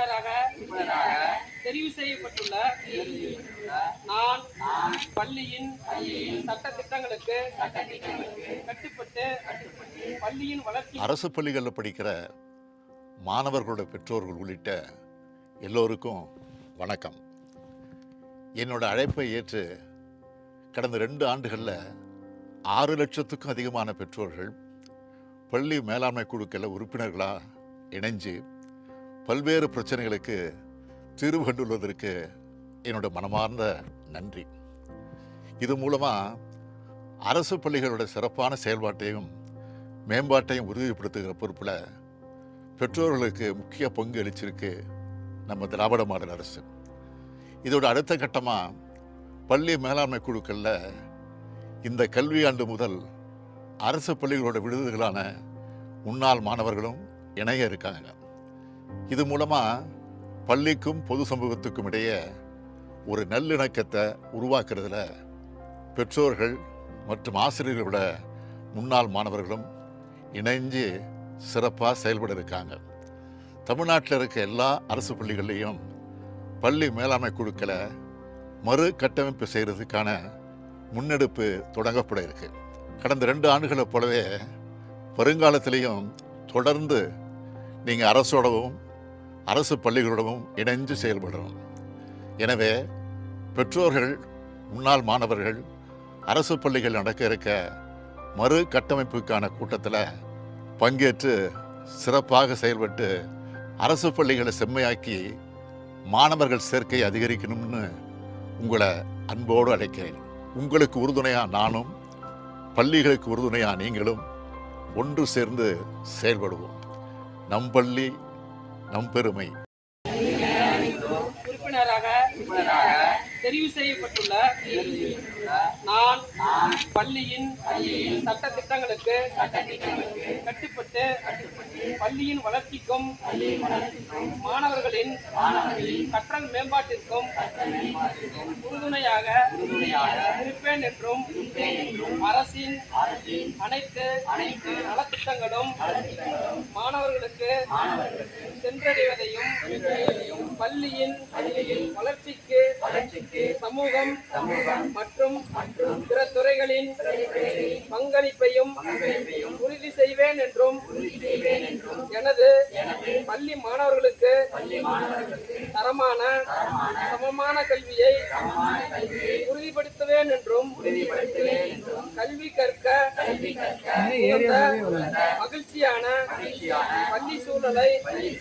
உறுப்பினராக தெரிவு செய்யப்பட்டுள்ள நான் பள்ளியின் சட்ட திட்டங்களுக்கு கட்டுப்பட்டு பள்ளியின் வளர்ச்சி அரசு பள்ளிகளில் படிக்கிற மாணவர்களோட பெற்றோர்கள் உள்ளிட்ட எல்லோருக்கும் வணக்கம். என்னோட அழைப்பை ஏற்று கடந்த ரெண்டு ஆண்டுகளில் ஆறு லட்சத்துக்கும் அதிகமான பெற்றோர்கள் பள்ளி மேலாண்மை குழுக்களில் உறுப்பினர்களாக இணைஞ்சு பல்வேறு பிரச்சனைகளுக்கு தீர்வு கண்டுள்ளதற்கு என்னோட மனமார்ந்த நன்றி. இது மூலமாக அரசு பள்ளிகளோட சிறப்பான செயல்பாட்டையும் மேம்பாட்டையும் உறுதிப்படுத்துகிற பொறுப்பில் பெற்றோர்களுக்கு முக்கிய பங்கு அளிச்சிருக்கு நம்ம திராவிட மாடல் அரசு. இதோட அடுத்த கட்டமாக பள்ளி மேலாண்மை குழுக்களில் இந்த கல்வியாண்டு முதல் அரசு பள்ளிகளோட விடுதிகளான முன்னாள் மாணவர்களும் இணைய இருக்காங்க. இது மூலமாக பள்ளிக்கும் பொது சமூகத்துக்கும் இடையே ஒரு நல்லிணக்கத்தை உருவாக்குறதுல பெற்றோர்கள் மற்றும் ஆசிரியர்களோட முன்னாள் மாணவர்களும் இணைஞ்சு சிறப்பாக செயல்பட இருக்காங்க. தமிழ்நாட்டில் இருக்க எல்லா அரசு பள்ளிகள்லேயும் பள்ளி மேலாண்மை குழுக்களை மறு கட்டமைப்பு செய்கிறதுக்கான முன்னெடுப்பு தொடங்கப்பட இருக்கு. கடந்த ரெண்டு ஆண்டுகளைப் போலவே வருங்காலத்திலையும் தொடர்ந்து நீங்கள் அரசோடவும் அரசு பள்ளிகளோடவும் இணைஞ்சு செயல்படணும். எனவே பெற்றோர்கள் முன்னாள் மாணவர்கள் அரசு பள்ளிகள் நடக்க இருக்க மறு கட்டமைப்புக்கான கூட்டத்தில் பங்கேற்று சிறப்பாக செயல்பட்டு அரசு பள்ளிகளை செம்மையாக்கி மாணவர்கள் சேர்க்கை அதிகரிக்கணும்னு உங்களை அன்போடு அழைக்கிறேன். உங்களுக்கு உறுதுணையாக நானும் பள்ளிகளுக்கு உறுதுணையாக நீங்களும் ஒன்று சேர்ந்து செயல்படுவோம். நம் பள்ளி நம் பெருமை. உறுப்பினராக தெரிவு செய்யப்பட்டுள்ள நான் பள்ளியின் சட்ட திட்டங்களுக்கு கட்டுப்பட்டு பள்ளியின் வளர்ச்சிக்கும் மாணவர்களின் கற்றல் மேம்பாட்டிற்கும் உறுதுணையாக இருப்பேன் என்றும் அரசின் அனைத்து நலத்திட்டங்களும் மாணவர்களுக்கு சென்றடைவதையும் பள்ளியின் வளர்ச்சிக்கு சமூகம் மற்றும் பிற துறைகளின் பங்களிப்பையும் உறுதி செய்வேன் என்றும் எனது பள்ளி மாணவர்களுக்கு தரமான சமமான கல்வியை உறுதிப்படுத்துவேன் என்றும் கல்வி கற்க மகிழ்ச்சியான பள்ளி சூழலை